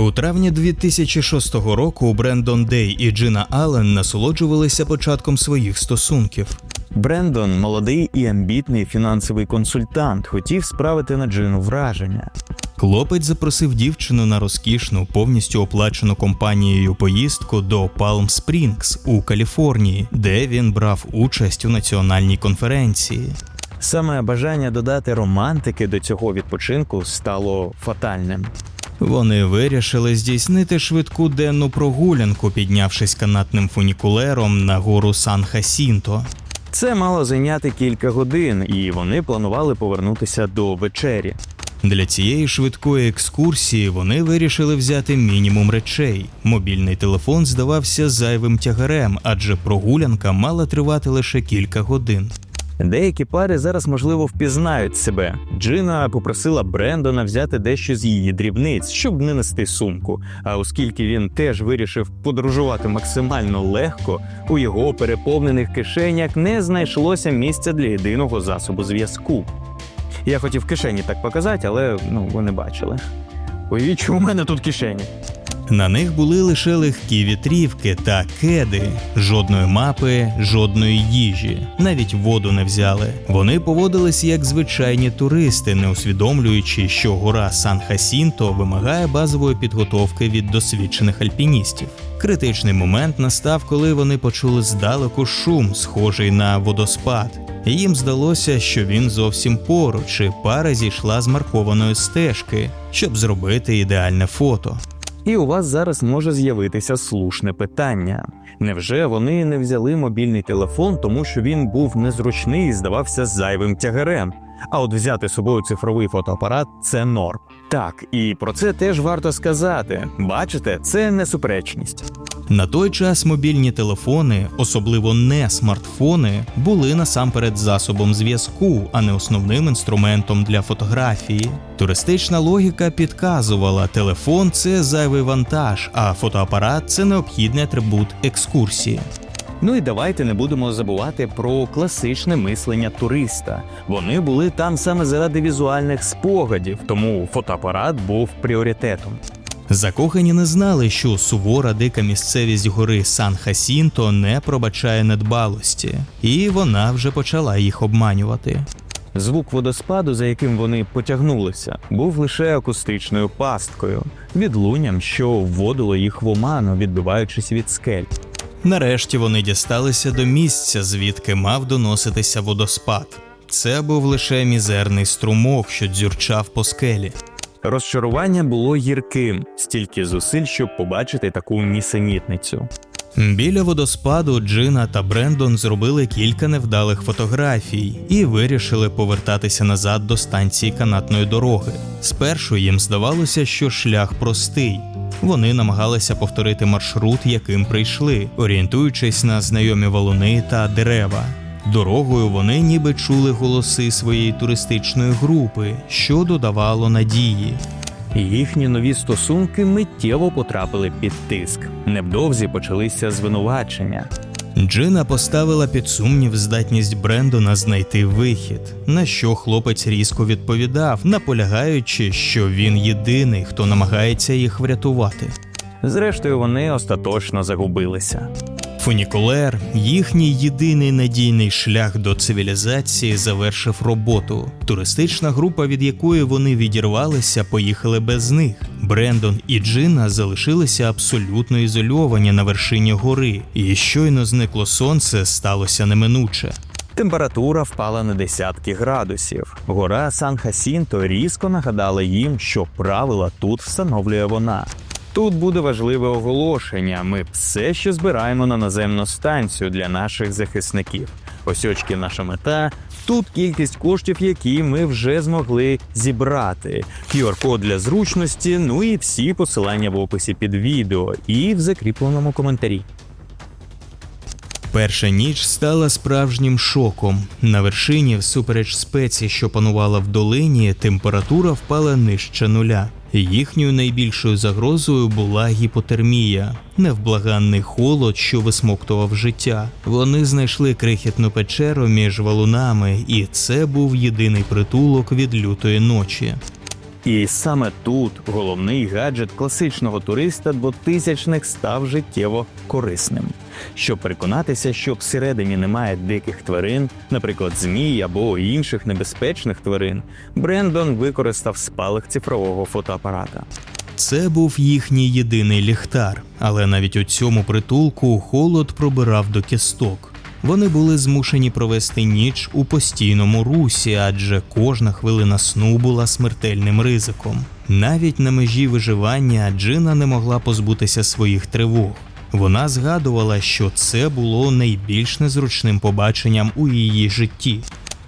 У травні 2006 року Брендон Дей і Джина Аллен насолоджувалися початком своїх стосунків. Брендон, молодий і амбітний фінансовий консультант, хотів справити на Джину враження. Хлопець запросив дівчину на розкішну, повністю оплачену компанією поїздку до Палм Спрінгс у Каліфорнії, де він брав участь у національній конференції. Саме бажання додати романтики до цього відпочинку стало фатальним. Вони вирішили здійснити швидку денну прогулянку, піднявшись канатним фунікулером на гору Сан Хасінто. Це мало зайняти кілька годин, і вони планували повернутися до вечері. Для цієї швидкої екскурсії вони вирішили взяти мінімум речей. Мобільний телефон здавався зайвим тягарем, адже прогулянка мала тривати лише кілька годин. Деякі пари зараз, можливо, впізнають себе. Джина попросила Брендона взяти дещо з її дрібниць, щоб не нести сумку. А оскільки він теж вирішив подорожувати максимально легко, у його переповнених кишенях не знайшлося місця для єдиного засобу зв'язку. Я хотів кишені так показати, але ну ви бачили. Уявіть, що у мене тут кишені. На них були лише легкі вітрівки та кеди, жодної мапи, жодної їжі, навіть воду не взяли. Вони поводились як звичайні туристи, не усвідомлюючи, що гора Сан Хасінто вимагає базової підготовки від досвідчених альпіністів. Критичний момент настав, коли вони почули здалеку шум, схожий на водоспад. Їм здалося, що він зовсім поруч, і пара зійшла з маркованої стежки, щоб зробити ідеальне фото. І у вас зараз може з'явитися слушне питання: невже вони не взяли мобільний телефон, тому що він був незручний і здавався зайвим тягарем? А от взяти з собою цифровий фотоапарат це норм. Так, і про це теж варто сказати. Бачите, це не суперечність. На той час мобільні телефони, особливо не смартфони, були насамперед засобом зв'язку, а не основним інструментом для фотографії. Туристична логіка підказувала, телефон це зайвий вантаж, а фотоапарат це необхідний атрибут екскурсії. Ну і давайте не будемо забувати про класичне мислення туриста. Вони були там саме заради візуальних спогадів, тому фотоапарат був пріоритетом. Закохані не знали, що сувора дика місцевість гори Сан Хасінто не пробачає недбалості, і вона вже почала їх обманювати. Звук водоспаду, за яким вони потягнулися, був лише акустичною пасткою, відлунням, що вводило їх в оману, відбиваючись від скель. Нарешті вони дісталися до місця, звідки мав доноситися водоспад. Це був лише мізерний струмок, що дзюрчав по скелі. Розчарування було гірким, стільки зусиль, щоб побачити таку нісенітницю. Біля водоспаду Джина та Брендон зробили кілька невдалих фотографій і вирішили повертатися назад до станції канатної дороги. Спершу їм здавалося, що шлях простий. Вони намагалися повторити маршрут, яким прийшли, орієнтуючись на знайомі валуни та дерева. Дорогою вони ніби чули голоси своєї туристичної групи, що додавало надії. Їхні нові стосунки миттєво потрапили під тиск. Невдовзі почалися звинувачення. Джина поставила під сумнів здатність Брендона знайти вихід, на що хлопець різко відповідав, наполягаючи, що він єдиний, хто намагається їх врятувати. Зрештою, вони остаточно загубилися. Фунікулер, їхній єдиний надійний шлях до цивілізації, завершив роботу. Туристична група, від якої вони відірвалися, поїхали без них. Брендон і Джина залишилися абсолютно ізольовані на вершині гори, і щойно зникло сонце, сталося неминуче. Температура впала на десятки градусів. Гора Сан Хасінто різко нагадала їм, що правила тут встановлює вона. Тут буде важливе оголошення. Ми все ще збираємо на наземну станцію для наших захисників. Ось очки наша мета. Тут кількість коштів, які ми вже змогли зібрати. QR-код для зручності, ну і всі посилання в описі під відео і в закріпленому коментарі. Перша ніч стала справжнім шоком. На вершині, всупереч спеці, що панувала в долині, температура впала нижче нуля. Їхньою найбільшою загрозою була гіпотермія, невблаганний холод, що висмоктував життя. Вони знайшли крихітну печеру між валунами, і це був єдиний притулок від лютої ночі. І саме тут головний гаджет класичного туриста двотисячних став життєво корисним. Щоб переконатися, що всередині немає диких тварин, наприклад, змій або інших небезпечних тварин, Брендон використав спалах цифрового фотоапарата. Це був їхній єдиний ліхтар, але навіть у цьому притулку холод пробирав до кісток. Вони були змушені провести ніч у постійному русі, адже кожна хвилина сну була смертельним ризиком. Навіть на межі виживання Джина не могла позбутися своїх тривог. Вона згадувала, що це було найбільш незручним побаченням у її житті.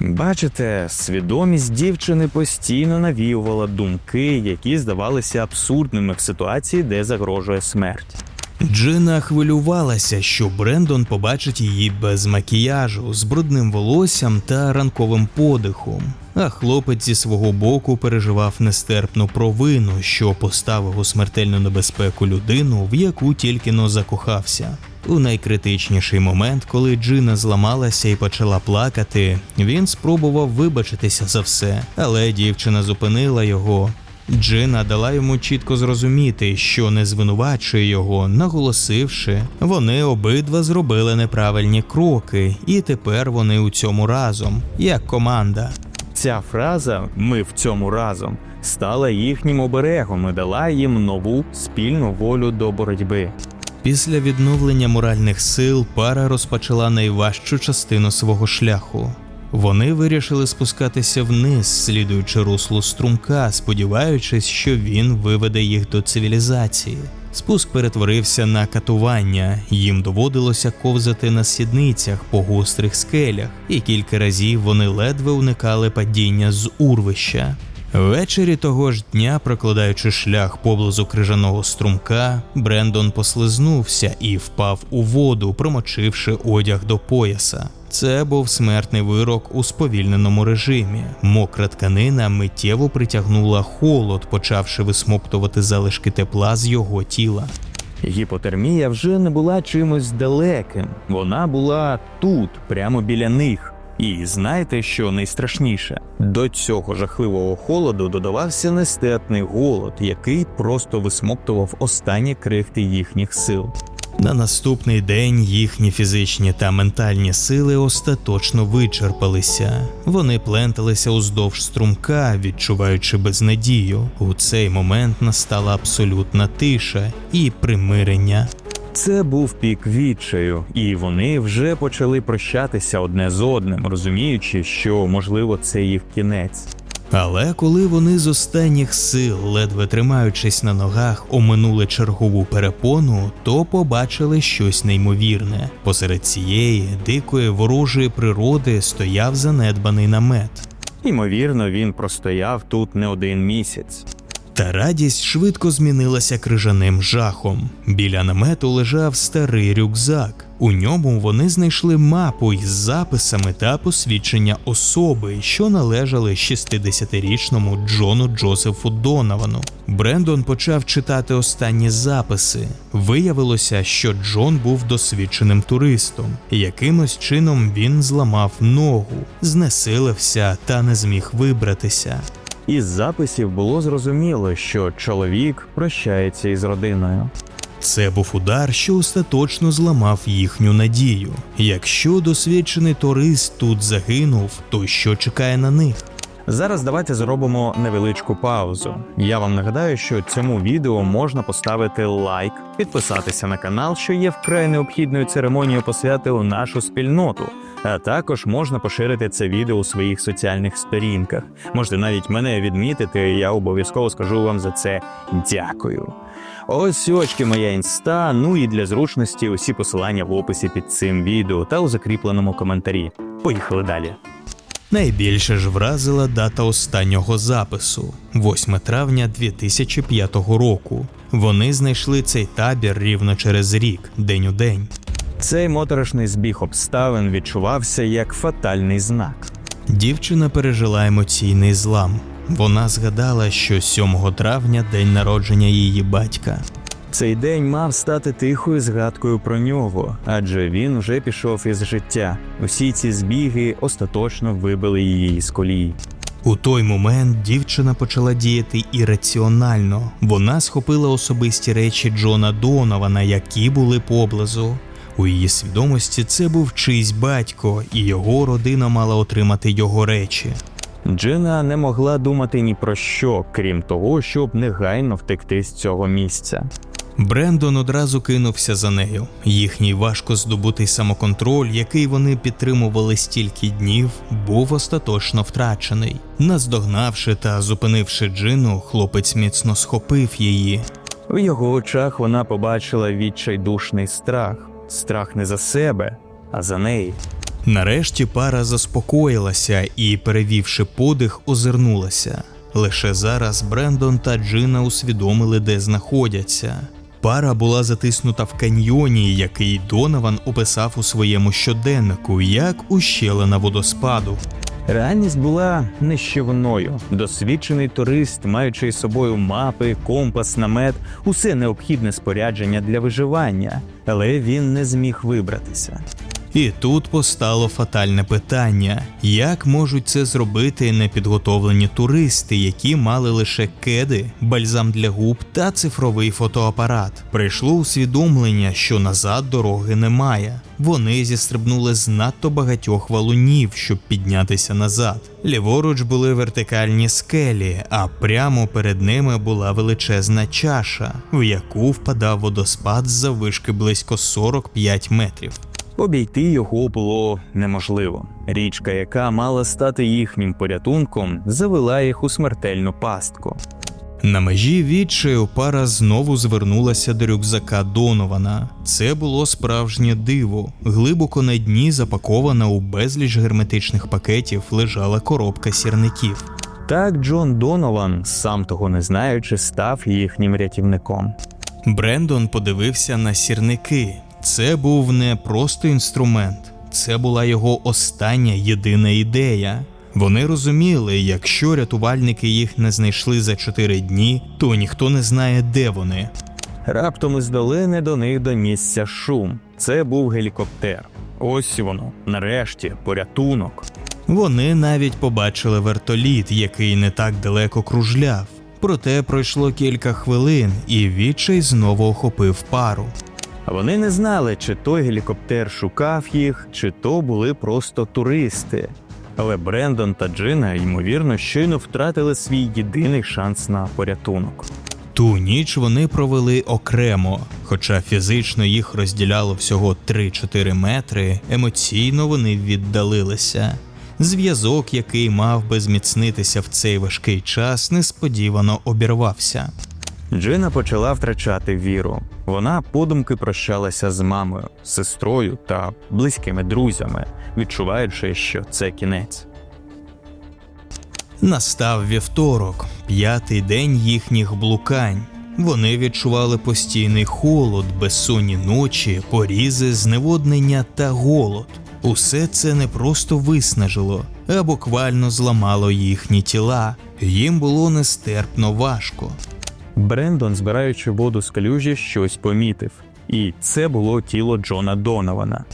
Бачите, свідомість дівчини постійно навіювала думки, які здавалися абсурдними в ситуації, де загрожує смерть. Джина хвилювалася, що Брендон побачить її без макіяжу, з брудним волоссям та ранковим подихом. А хлопець зі свого боку переживав нестерпну провину, що поставив у смертельну небезпеку людину, в яку тільки но закохався. У найкритичніший момент, коли Джина зламалася і почала плакати, він спробував вибачитися за все, але дівчина зупинила його. Джина дала йому чітко зрозуміти, що не звинувачує його, наголосивши, вони обидва зробили неправильні кроки, і тепер вони у цьому разом, як команда. Ця фраза Ми в цьому разом стала їхнім оберегом і дала їм нову спільну волю до боротьби. Після відновлення моральних сил пара розпочала найважчу частину свого шляху. Вони вирішили спускатися вниз, слідуючи руслу струмка, сподіваючись, що він виведе їх до цивілізації. Спуск перетворився на катування, їм доводилося ковзати на сідницях по гострих скелях, і кілька разів вони ледве уникали падіння з урвища. Ввечері того ж дня, прокладаючи шлях поблизу крижаного струмка, Брендон послизнувся і впав у воду, промочивши одяг до пояса. Це був смертний вирок у сповільненому режимі. Мокра тканина миттєво притягнула холод, почавши висмоктувати залишки тепла з його тіла. Гіпотермія вже не була чимось далеким, вона була тут, прямо біля них. І знаєте, що найстрашніше? До цього жахливого холоду додавався нестерпний голод, який просто висмоктував останні крихти їхніх сил. На наступний день їхні фізичні та ментальні сили остаточно вичерпалися. Вони пленталися уздовж струмка, відчуваючи безнадію. У цей момент настала абсолютна тиша і примирення. Це був пік відчаю, і вони вже почали прощатися одне з одним, розуміючи, що можливо це їх кінець. Але коли вони з останніх сил, ледве тримаючись на ногах, оминули чергову перепону, то побачили щось неймовірне. Посеред цієї дикої ворожої природи стояв занедбаний намет. Ймовірно, він простояв тут не один місяць. Та радість швидко змінилася крижаним жахом. Біля намету лежав старий рюкзак. У ньому вони знайшли мапу із записами та посвідчення особи, що належали 60-річному Джону Джозефу Донавану. Брендон почав читати останні записи. Виявилося, що Джон був досвідченим туристом. Якимось чином він зламав ногу, знесилився та не зміг вибратися. Із записів було зрозуміло, що чоловік прощається із родиною. Це був удар, що остаточно зламав їхню надію. Якщо досвідчений турист тут загинув, то що чекає на них? Зараз давайте зробимо невеличку паузу. Я вам нагадаю, що цьому відео можна поставити лайк, підписатися на канал, що є вкрай необхідною церемонією посвяти у нашу спільноту. А також можна поширити це відео у своїх соціальних сторінках. Можете навіть мене відмітити, і я обов'язково скажу вам за це дякую. Ось очки моя інста. Ну і для зручності усі посилання в описі під цим відео та у закріпленому коментарі. Поїхали далі. Найбільше ж вразила дата останнього запису 8 травня 2005 року. Вони знайшли цей табір рівно через рік, день у день. Цей моторошний збіг обставин відчувався як фатальний знак. Дівчина пережила емоційний злам. Вона згадала, що 7 травня день народження її батька. Цей день мав стати тихою згадкою про нього, адже він вже пішов із життя. Усі ці збіги остаточно вибили її з колії. У той момент дівчина почала діяти ірраціонально. Вона схопила особисті речі Джона Донована, які були поблизу. У її свідомості це був чийсь батько, і його родина мала отримати його речі. Джина не могла думати ні про що, крім того, щоб негайно втекти з цього місця. Брендон одразу кинувся за нею. Їхній важко здобутий самоконтроль, який вони підтримували стільки днів, був остаточно втрачений. Наздогнавши та зупинивши Джину, хлопець міцно схопив її. В його очах вона побачила відчайдушний страх, страх не за себе, а за неї. Нарешті пара заспокоїлася і, перевівши подих, озирнулася. Лише зараз Брендон та Джина усвідомили, де знаходяться. Пара була затиснута в каньйоні, який Донован описав у своєму щоденнику як ущелина водоспаду. Реальність була нищівною. Досвідчений турист, маючи з собою мапи, компас, намет, усе необхідне спорядження для виживання, але він не зміг вибратися. І тут постало фатальне питання: як можуть це зробити непідготовлені туристи, які мали лише кеди, бальзам для губ та цифровий фотоапарат? Прийшло усвідомлення, що назад дороги немає. Вони зістрибнули з надто багатьох валунів, щоб піднятися назад. Ліворуч були вертикальні скелі, а прямо перед ними була величезна чаша, в яку впадав водоспад з заввишки близько 45 метрів. Обійти його було неможливо. Річка, яка мала стати їхнім порятунком, завела їх у смертельну пастку. На межі відчаю пара знову звернулася до рюкзака Донована. Це було справжнє диво. Глибоко на дні, запакована у безліч герметичних пакетів, лежала коробка сірників. Так Джон Донован, сам того не знаючи, став їхнім рятівником. Брендон подивився на сірники. Це був не просто інструмент, це була його остання єдина ідея. Вони розуміли, якщо рятувальники їх не знайшли за чотири дні, то ніхто не знає, де вони. Раптом із долини до них донісся шум. Це був гелікоптер. Ось воно, нарешті, порятунок. Вони навіть побачили вертоліт, який не так далеко кружляв. Проте пройшло кілька хвилин, і відчай знову охопив пару. Вони не знали, чи той гелікоптер шукав їх, чи то були просто туристи. Але Брендон та Джина, ймовірно, щойно втратили свій єдиний шанс на порятунок. Ту ніч вони провели окремо, хоча фізично їх розділяло всього 3-4 метри, емоційно вони віддалилися. Зв'язок, який мав би зміцнитися в цей важкий час, несподівано обірвався. Джина почала втрачати віру. Вона подумки прощалася з мамою, сестрою та близькими друзями, відчуваючи, що це кінець. Настав вівторок, п'ятий день їхніх блукань. Вони відчували постійний холод, безсонні ночі, порізи, зневоднення та голод. Усе це не просто виснажило, а буквально зламало їхні тіла. Їм було нестерпно важко. Брендон, збираючи воду з калюжі, щось помітив, і це було тіло Джона Донована.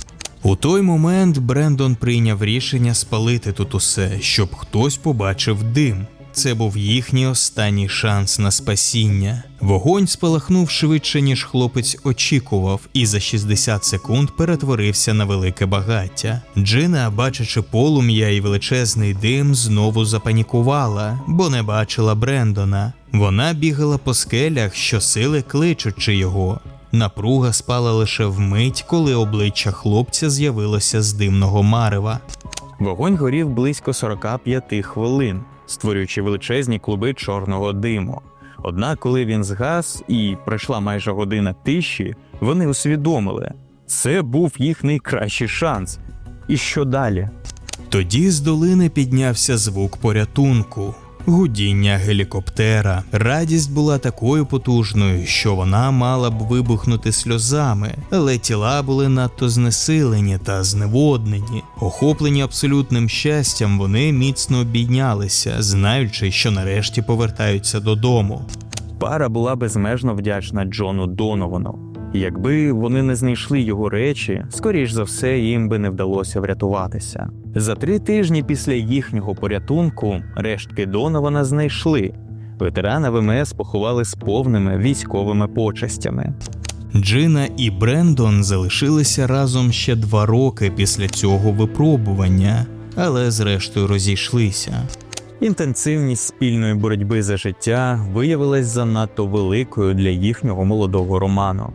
У той момент Брендон прийняв рішення спалити тут усе, щоб хтось побачив дим. Це був їхній останній шанс на спасіння. Вогонь спалахнув швидше, ніж хлопець очікував, і за 60 секунд перетворився на велике багаття. Джина, бачачи полум'я і величезний дим, знову запанікувала, бо не бачила Брендона. Вона бігала по скелях, щосили кличучи його. Напруга спала лише вмить, коли обличчя хлопця з'явилося з димного марева. Вогонь горів близько 45 хвилин, створюючи величезні клуби чорного диму. Однак, коли він згас і пройшла майже година тиші, вони усвідомили, це був їх найкращий шанс. І що далі? Тоді з долини піднявся звук порятунку. Гудіння гелікоптера. Радість була такою потужною, що вона мала б вибухнути сльозами, але тіла були надто знесилені та зневоднені. Охоплені абсолютним щастям, вони міцно обійнялися, знаючи, що нарешті повертаються додому. Пара була безмежно вдячна Джону Доновану. Якби вони не знайшли його речі, скоріш за все, їм би не вдалося врятуватися. За три тижні після їхнього порятунку рештки Донована знайшли. Ветерана ВМС поховали з повними військовими почестями. Джина і Брендон залишилися разом ще два роки після цього випробування, але зрештою розійшлися. Інтенсивність спільної боротьби за життя виявилась занадто великою для їхнього молодого роману.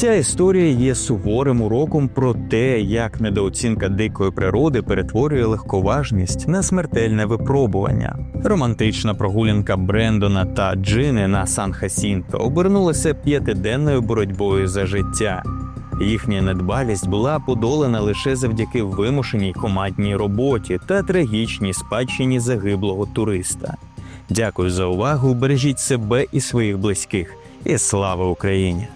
Ця історія є суворим уроком про те, як недооцінка дикої природи перетворює легковажність на смертельне випробування. Романтична прогулянка Брендона та Джини на Сан Хасінто обернулася п'ятиденною боротьбою за життя. Їхня недбалість була подолана лише завдяки вимушеній командній роботі та трагічній спадщині загиблого туриста. Дякую за увагу. Бережіть себе і своїх близьких. І слава Україні!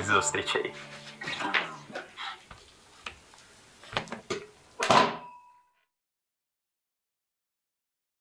Нових зустрічей!